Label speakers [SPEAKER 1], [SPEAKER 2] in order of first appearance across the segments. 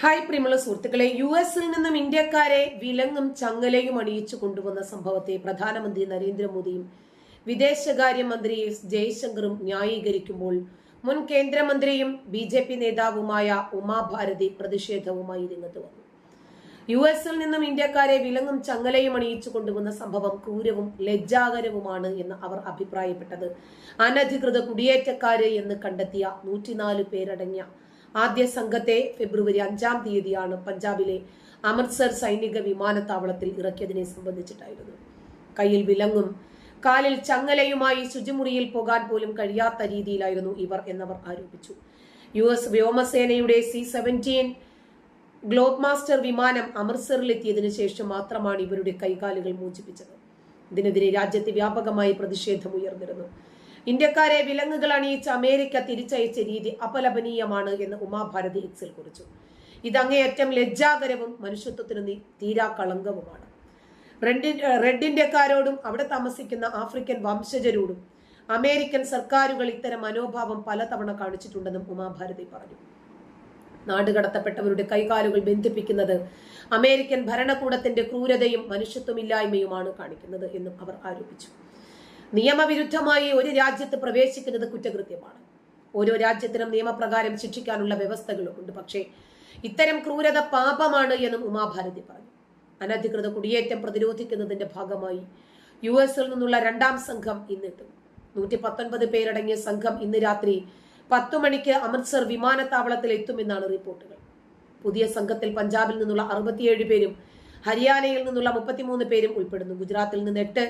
[SPEAKER 1] Hi പ്രിയമുള്ള സുഹൃത്തുക്കളെ U എസിൽ നിന്നും ഇന്ത്യക്കാരെ വിലങ്ങും ചങ്ങലയും അണിയിച്ചു കൊണ്ടുവന്ന സംഭവത്തെ പ്രധാനമന്ത്രി നരേന്ദ്രമോദിയും വിദേശകാര്യമന്ത്രി ജയശങ്കറും ന്യായീകരിക്കുമ്പോൾ മുൻ കേന്ദ്രമന്ത്രിയും ബി ജെ പി നേതാവുമായ ഉമാഭാരതി പ്രതിഷേധവുമായി രംഗത്ത് വന്നു. യു എസിൽ നിന്നും ഇന്ത്യക്കാരെ വിലങ്ങും ചങ്ങലയും അണിയിച്ചു കൊണ്ടുവന്ന സംഭവം ക്രൂരവും ലജ്ജാകരവുമാണ് എന്ന് അവർ അഭിപ്രായപ്പെട്ടത്. അനധികൃത കുടിയേറ്റക്കാരെ എന്ന് കണ്ടെത്തിയ നൂറ്റിനാല് പേരടങ്ങിയ ആദ്യ സംഘത്തെ ഫെബ്രുവരി അഞ്ചാം തീയതിയാണ് പഞ്ചാബിലെ അമൃത്സർ സൈനിക വിമാനത്താവളത്തിൽ ഇറക്കിയതിനെ സംബന്ധിച്ചിട്ടായിരുന്നു. കയ്യിൽ വിലങ്ങും കാലിൽ ചങ്ങലയുമായി ശുചിമുറിയിൽ പോകാൻ പോലും കഴിയാത്ത രീതിയിലായിരുന്നു ഇവർ എന്നവർ ആരോപിച്ചു. യു എസ് വ്യോമസേനയുടെ സി സെവന്റീൻ ഗ്ലോബ് മാസ്റ്റർ വിമാനം അമൃത്സറിലെത്തിയതിനു ശേഷം മാത്രമാണ് ഇവരുടെ കൈകാലുകൾ മോചിപ്പിച്ചത്. ഇതിനെതിരെ രാജ്യത്ത് വ്യാപകമായി പ്രതിഷേധം ഉയർന്നിരുന്നു. ഇന്ത്യക്കാരെ വിലങ്ങുകൾ അണിയിച്ച് അമേരിക്ക തിരിച്ചയച്ച രീതി അപലപനീയമാണ് എന്ന് ഉമാഭാരതി എക്സിൽ കുറിച്ചു. ഇതങ്ങേയറ്റം ലജ്ജാകരവും മനുഷ്യത്വത്തിന് തീരാ കളങ്കവുമാണ്. റെഡ് റെഡ് ഇന്ത്യക്കാരോടും അവിടെ താമസിക്കുന്ന ആഫ്രിക്കൻ വംശജരോടും അമേരിക്കൻ സർക്കാരുകൾ ഇത്തരം മനോഭാവം പലതവണ കാണിച്ചിട്ടുണ്ടെന്നും ഉമാഭാരതി പറഞ്ഞു. നാടുകടത്തപ്പെട്ടവരുടെ കൈകാലുകൾ ബന്ധിപ്പിക്കുന്നത് അമേരിക്കൻ ഭരണകൂടത്തിന്റെ ക്രൂരതയും മനുഷ്യത്വമില്ലായ്മയുമാണ് കാണിക്കുന്നത് എന്നും അവർ ആരോപിച്ചു. നിയമവിരുദ്ധമായി ഒരു രാജ്യത്ത് പ്രവേശിക്കുന്നത് കുറ്റകൃത്യമാണ്. ഓരോ രാജ്യത്തിനും നിയമപ്രകാരം ശിക്ഷിക്കാനുള്ള വ്യവസ്ഥകളുമുണ്ട് പക്ഷേ ഇത്തരം ക്രൂരത പാപമാണ് എന്നും ഉമാഭാരതി പറഞ്ഞു. അനധികൃത കുടിയേറ്റം പ്രതിരോധിക്കുന്നതിന്റെ ഭാഗമായി യു എസിൽ നിന്നുള്ള രണ്ടാം സംഘം ഇന്നെത്തും നൂറ്റി പത്തൊൻപത് പേരടങ്ങിയ സംഘം ഇന്ന് രാത്രി പത്തു മണിക്ക് അമൃത്സർ വിമാനത്താവളത്തിൽ എത്തുമെന്നാണ് റിപ്പോർട്ടുകൾ. പുതിയ സംഘത്തിൽ പഞ്ചാബിൽ നിന്നുള്ള അറുപത്തിയേഴ് പേരും ഹരിയാനയിൽ നിന്നുള്ള മുപ്പത്തിമൂന്ന് പേരും ഉൾപ്പെടുന്നു. ഗുജറാത്തിൽ നിന്ന് എട്ട്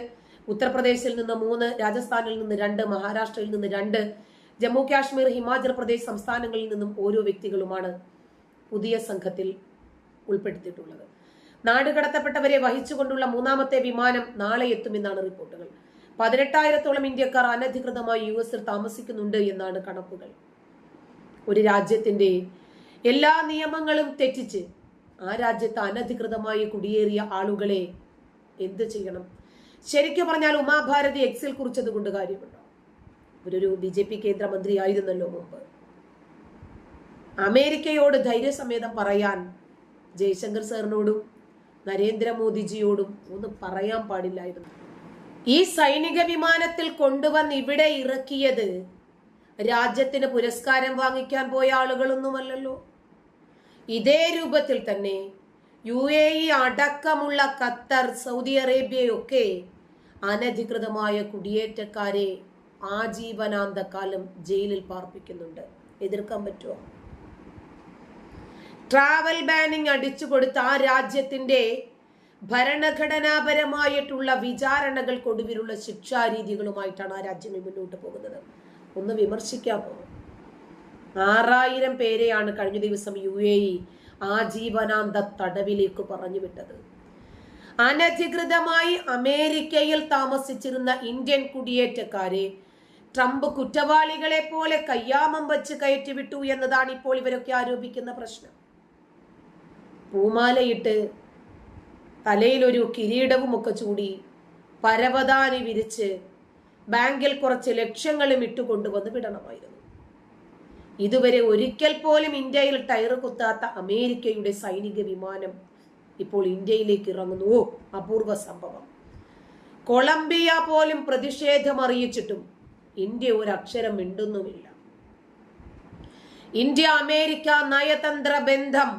[SPEAKER 1] ഉത്തർപ്രദേശിൽ നിന്ന് മൂന്ന് രാജസ്ഥാനിൽ നിന്ന് രണ്ട് മഹാരാഷ്ട്രയിൽ നിന്ന് രണ്ട് ജമ്മു കാശ്മീർ ഹിമാചൽ പ്രദേശ് സംസ്ഥാനങ്ങളിൽ നിന്നും ഓരോ വ്യക്തികളുമാണ് പുതിയ സംഘത്തിൽ ഉൾപ്പെടുത്തിയിട്ടുള്ളത്. നാടുകടത്തപ്പെട്ടവരെ വഹിച്ചുകൊണ്ടുള്ള മൂന്നാമത്തെ വിമാനം നാളെ എത്തുമെന്നാണ് റിപ്പോർട്ടുകൾ. പതിനെട്ടായിരത്തോളം ഇന്ത്യക്കാർ അനധികൃതമായി യു എസിൽ താമസിക്കുന്നുണ്ട് എന്നാണ് കണക്കുകൾ. ഒരു രാജ്യത്തിന്റെ എല്ലാ നിയമങ്ങളും തെറ്റിച്ച് ആ രാജ്യത്ത് അനധികൃതമായി കുടിയേറിയ ആളുകളെ എന്ത് ചെയ്യണം? ശരിക്കും പറഞ്ഞാൽ ഉമാഭാരതി എക്സിൽ കുറിച്ചത് കൊണ്ട് കാര്യമുണ്ടോ. ഇവരൊരു ബി ജെ പി കേന്ദ്രമന്ത്രി ആയിരുന്നല്ലോ മുമ്പ്. അമേരിക്കയോട് ധൈര്യസമേതം പറയാൻ ജയശങ്കർ സാറിനോടും നരേന്ദ്രമോദിജിയോടും ഒന്ന് പറയാൻ പാടില്ലായിരുന്നു. ഈ സൈനിക വിമാനത്തിൽ കൊണ്ടുവന്ന് ഇവിടെ ഇറക്കിയത് രാജ്യത്തിന് പുരസ്കാരം വാങ്ങിക്കാൻ പോയ ആളുകളൊന്നുമല്ലല്ലോ. ഇതേ രൂപത്തിൽ തന്നെ യു എ ഇ അടക്കമുള്ള ഖത്തർ സൗദി അറേബ്യയൊക്കെ അനധികൃതമായ കുടിയേറ്റക്കാരെ ആജീവനാന്തകാലം ജയിലിൽ പാർപ്പിക്കുന്നുണ്ട്. എതിർക്കാൻ പറ്റുമോ? ട്രാവൽ ബാനിങ് അടിച്ചു കൊടുത്ത ആ രാജ്യത്തിന്റെ ഭരണഘടനാപരമായിട്ടുള്ള വിചാരണകൾക്കൊടുവിലുള്ള ശിക്ഷാരീതികളുമായിട്ടാണ് ആ രാജ്യങ്ങൾ മുന്നോട്ട് പോകുന്നത്. ഒന്ന് വിമർശിക്കാമോ? ആറായിരം പേരെയാണ് കഴിഞ്ഞ ദിവസം യു എ ഇ ആജീവനാന്ത തടവിലേക്ക് പറഞ്ഞു വിട്ടത് അനധികൃതമായി അമേരിക്കയിൽ താമസിച്ചിരുന്ന ഇന്ത്യൻ കുടിയേറ്റക്കാരെ ട്രംപ് കുറ്റവാളികളെ പോലെ കയ്യാമം വെച്ച് കയറ്റിവിട്ടു എന്നതാണ് ഇപ്പോൾ ഇവരൊക്കെ ആരോപിക്കുന്ന പ്രശ്നം. പൂമാലയിട്ട് തലയിലൊരു കിരീടവും ഒക്കെ ചൂടി പരവതാനി വിരിച്ച് ബാങ്കിൽ കുറച്ച് ലക്ഷങ്ങളും ഇട്ടുകൊണ്ടുവന്ന് വിടണമായിരുന്നു. ഇതുവരെ ഒരിക്കൽ പോലും ഇന്ത്യയിൽ ടയർ കുത്താത്ത അമേരിക്കയുടെ സൈനിക വിമാനം ഇപ്പോൾ ഇന്ത്യയിലേക്ക് ഇറങ്ങുന്നു. അപൂർവ സംഭവം. കൊളംബിയ പോലും പ്രതിഷേധം അറിയിച്ചിട്ടും ഇന്ത്യ ഒരു അക്ഷരം മിണ്ടുന്നുമില്ല. ഇന്ത്യ അമേരിക്ക നയതന്ത്ര ബന്ധം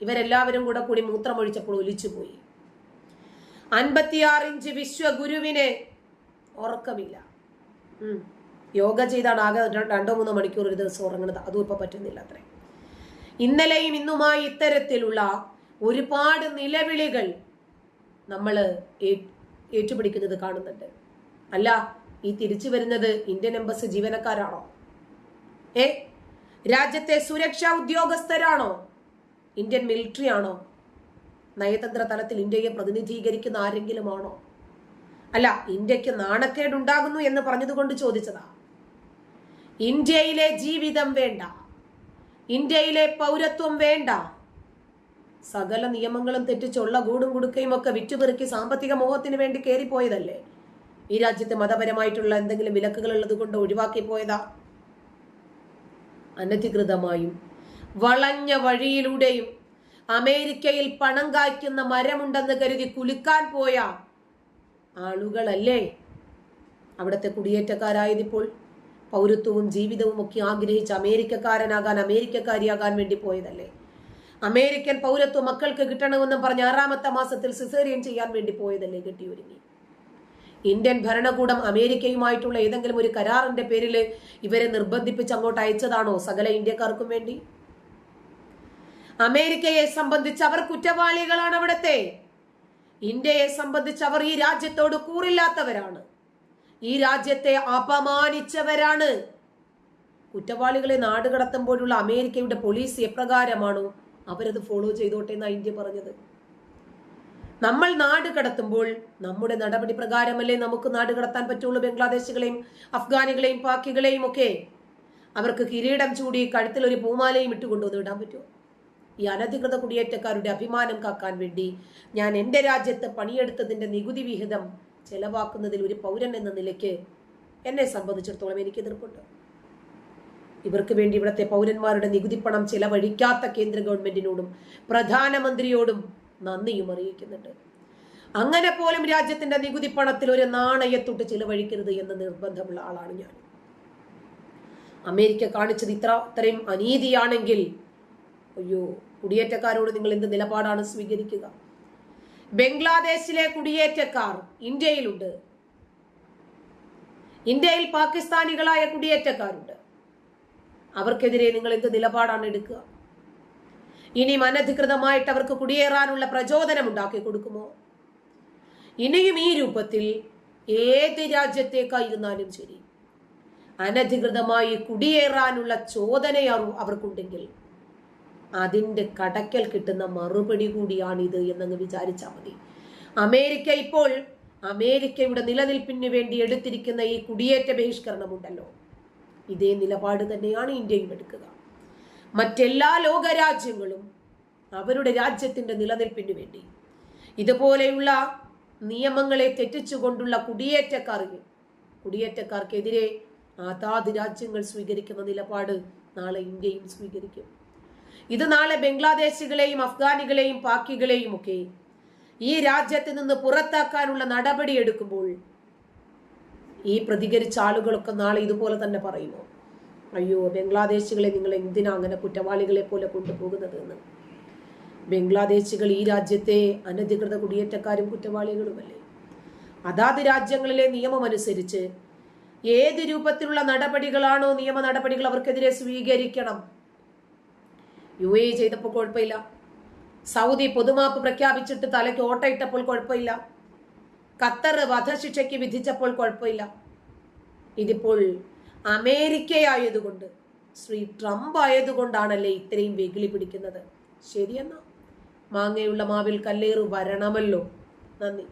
[SPEAKER 1] ഇവരെല്ലാവരും കൂടെ കൂടി മൂത്രമൊഴിച്ചപ്പോൾ ഒലിച്ചുപോയി. അൻപത്തിയാറ് ഇഞ്ച് വിശ്വഗുരുവിനെ ഉറക്കമില്ല ഉം. യോഗ ചെയ്താണ് ആകെ രണ്ടോ മൂന്നോ മണിക്കൂർ ഒരു ദിവസം ഉറങ്ങുന്നത്. അതും ഇപ്പോൾ പറ്റുന്നില്ല അത്രേ. ഇന്നലെയും ഇന്നുമായി ഇത്തരത്തിലുള്ള ഒരുപാട് നിലവിളികൾ നമ്മൾ ഏറ്റുപിടിക്കുന്നത് കാണുന്നുണ്ട്. അല്ല ഈ തിരിച്ചു വരുന്നത് ഇന്ത്യൻ എംബസി ജീവനക്കാരാണോ? ഏ? രാജ്യത്തെ സുരക്ഷാ ഉദ്യോഗസ്ഥരാണോ? ഇന്ത്യൻ മിലിറ്ററി ആണോ നയതന്ത്ര തലത്തിൽ ഇന്ത്യയെ പ്രതിനിധീകരിക്കുന്ന ആരെങ്കിലും ആണോ അല്ല ഇന്ത്യയ്ക്ക് നാണക്കേടുണ്ടാകുന്നു എന്ന് പറഞ്ഞതുകൊണ്ട് ചോദിച്ചതാ. ഇന്ത്യയിലെ ജീവിതം വേണ്ട. ഇന്ത്യയിലെ പൗരത്വം വേണ്ട. സകല നിയമങ്ങളും തെറ്റിച്ചുള്ള ഗൂടും കുടുക്കയും ഒക്കെ വിറ്റുപെറുക്കി സാമ്പത്തിക മോഹത്തിന് വേണ്ടി കയറിപ്പോയതല്ലേ? ഈ രാജ്യത്തെ മതപരമായിട്ടുള്ള എന്തെങ്കിലും വിലക്കുകൾ ഉള്ളത് കൊണ്ട് ഒഴിവാക്കി പോയതാ അനധികൃതമായും വളഞ്ഞ വഴിയിലൂടെയും അമേരിക്കയിൽ പണം കായ്ക്കുന്ന മരമുണ്ടെന്ന് കരുതി കുലുക്കാൻ പോയ ആളുകളല്ലേ? അവിടുത്തെ കുടിയേറ്റക്കാരായതിപ്പോൾ പൗരത്വവും ജീവിതവും ഒക്കെ ആഗ്രഹിച്ച് അമേരിക്കക്കാരനാകാൻ അമേരിക്കക്കാരിയാകാൻ വേണ്ടി പോയതല്ലേ? അമേരിക്കൻ പൗരത്വം മക്കൾക്ക് കിട്ടണമെന്നും പറഞ്ഞ് ആറാമത്തെ മാസത്തിൽ സിസേറിയൻ ചെയ്യാൻ വേണ്ടി പോയതല്ലേ കെട്ടിയൊരുങ്ങി? ഇന്ത്യൻ ഭരണകൂടം അമേരിക്കയുമായിട്ടുള്ള ഏതെങ്കിലും ഒരു കരാറിന്റെ പേരിൽ ഇവരെ നിർബന്ധിപ്പിച്ച് അങ്ങോട്ട് അയച്ചതാണോ സകല ഇന്ത്യക്കാർക്കും വേണ്ടി? അമേരിക്കയെ സംബന്ധിച്ച് അവർ കുറ്റവാളികളാണ് അവിടത്തെ. ഇന്ത്യയെ സംബന്ധിച്ച് അവർ ഈ രാജ്യത്തോട് കൂറില്ലാത്തവരാണ്. ഈ രാജ്യത്തെ അപമാനിച്ചവരാണ്. കുറ്റവാളികളെ നാട് കടത്തുമ്പോഴുള്ള അമേരിക്കയുടെ പോലീസ് എപ്രകാരമാണോ? അവരത് ഫോളോ ചെയ്തോട്ടെ എന്നാണ് ഇന്ത്യ പറഞ്ഞത്. നമ്മൾ നാട് കടത്തുമ്പോൾ നമ്മുടെ നടപടി പ്രകാരമല്ലേ നമുക്ക് നാട് കടത്താൻ പറ്റുള്ളൂ ബംഗ്ലാദേശികളെയും അഫ്ഗാനികളെയും പാക്കികളെയും ഒക്കെ? അവർക്ക് കിരീടം ചൂടി കഴുത്തിൽ ഒരു പൂമാലയും ഇട്ടുകൊണ്ടുവന്ന് വിടാൻ പറ്റുമോ? ഈ അനധികൃത കുടിയേറ്റക്കാരുടെ അഭിമാനം കാക്കാൻ വേണ്ടി ഞാൻ എന്റെ രാജ്യത്ത് പണിയെടുത്തതിന്റെ നികുതി വിഹിതം ചെലവാക്കുന്നതിൽ ഒരു പൗരൻ എന്ന നിലയ്ക്ക് എന്നെ സംബന്ധിച്ചിടത്തോളം എനിക്ക് എതിർപ്പുണ്ട്. ഇവർക്ക് വേണ്ടി ഇവിടുത്തെ പൗരന്മാരുടെ നികുതി പണം ചെലവഴിക്കാത്ത കേന്ദ്ര ഗവൺമെന്റിനോടും പ്രധാനമന്ത്രിയോടും നന്ദിയും അറിയിക്കുന്നുണ്ട്. അങ്ങനെ പോലും രാജ്യത്തിന്റെ നികുതി പണത്തിൽ ഒരു നാണയത്തൊട്ട് ചിലവഴിക്കരുത് എന്ന നിർബന്ധമുള്ള ആളാണ് ഞാൻ. അമേരിക്ക കാണിച്ചത് ഇത്ര അത്രയും അനീതിയാണെങ്കിൽ അയ്യോ കുടിയേറ്റക്കാരോട് നിങ്ങൾ എന്ത് നിലപാടാണ് സ്വീകരിക്കുക? ബംഗ്ലാദേശിലെ കുടിയേറ്റക്കാർ ഇന്ത്യയിലുണ്ട്. ഇന്ത്യയിൽ പാകിസ്ഥാനികളായ കുടിയേറ്റക്കാരുണ്ട്. അവർക്കെതിരെ നിങ്ങൾ എന്ത് നിലപാടാണ് എടുക്കുക? ഇനിയും അനധികൃതമായിട്ട് അവർക്ക് കുടിയേറാനുള്ള പ്രചോദനം ഉണ്ടാക്കി കൊടുക്കുമോ? ഇനിയും ഈ രൂപത്തിൽ ഏത് രാജ്യത്തേക്കായിരുന്നാലും ശരി അനധികൃതമായി കുടിയേറാനുള്ള ചോദനയാവും അവർക്കുണ്ടെങ്കിൽ അതിന്റെ കടക്കൽ കിട്ടുന്ന മറുപടി കൂടിയാണിത് എന്നങ്ങ് വിചാരിച്ചാൽ മതി. അമേരിക്ക ഇപ്പോൾ അമേരിക്കയുടെ നിലനിൽപ്പിന് വേണ്ടി എടുത്തിരിക്കുന്ന ഈ കുടിയേറ്റ ബഹിഷ്കരണമുണ്ടല്ലോ. ഇതേ നിലപാട് തന്നെയാണ് ഇന്ത്യയും എടുക്കുക. മറ്റെല്ലാ ലോകരാജ്യങ്ങളും അവരുടെ രാജ്യത്തിന്റെ നിലനിൽപ്പിന് വേണ്ടി ഇതുപോലെയുള്ള നിയമങ്ങളെ തെറ്റിച്ചുകൊണ്ടുള്ള കുടിയേറ്റക്കാർക്ക് കുടിയേറ്റക്കാർക്കെതിരെ അതാത് രാജ്യങ്ങൾ സ്വീകരിക്കുന്ന നിലപാട് നാളെ ഇന്ത്യയും സ്വീകരിക്കും. ഇത് നാളെ ബംഗ്ലാദേശികളെയും അഫ്ഗാനികളെയും പാക്കികളെയും ഒക്കെ ഈ രാജ്യത്ത് നിന്ന് പുറത്താക്കാനുള്ള നടപടി എടുക്കുമ്പോൾ ഈ പ്രതികരിച്ച ആളുകളൊക്കെ നാളെ ഇതുപോലെ തന്നെ പറയുമോ അയ്യോ ബംഗ്ലാദേശികളെ നിങ്ങൾ എന്തിനാ അങ്ങനെ കുറ്റവാളികളെ പോലെ കൊണ്ടുപോകുന്നത് എന്ന്? ബംഗ്ലാദേശികൾ ഈ രാജ്യത്തെ അനധികൃത കുടിയേറ്റക്കാരും കുറ്റവാളികളുമല്ലേ? അതാത് രാജ്യങ്ങളിലെ നിയമമനുസരിച്ച് ഏത് രൂപത്തിലുള്ള നടപടികളാണോ നിയമ നടപടികൾ അവർക്കെതിരെ സ്വീകരിക്കണം? യു എ ചെയ്തപ്പോൾ കുഴപ്പമില്ല. സൗദി പൊതുമാപ്പ് പ്രഖ്യാപിച്ചിട്ട് തലയ്ക്ക് ഓട്ടയിട്ടപ്പോൾ കുഴപ്പമില്ല. ഖത്തർ വധശിക്ഷയ്ക്ക് വിധിച്ചപ്പോൾ കുഴപ്പമില്ല. ഇതിപ്പോൾ അമേരിക്കയായതുകൊണ്ട് ശ്രീ ട്രംപ് ആയതുകൊണ്ടാണല്ലേ ഇത്രയും വെകിളി പിടിക്കുന്നത്. ശരിയെന്നാ. മാങ്ങയുള്ള മാവിൽ കല്ലേറ് വരണമല്ലോ. നന്ദി.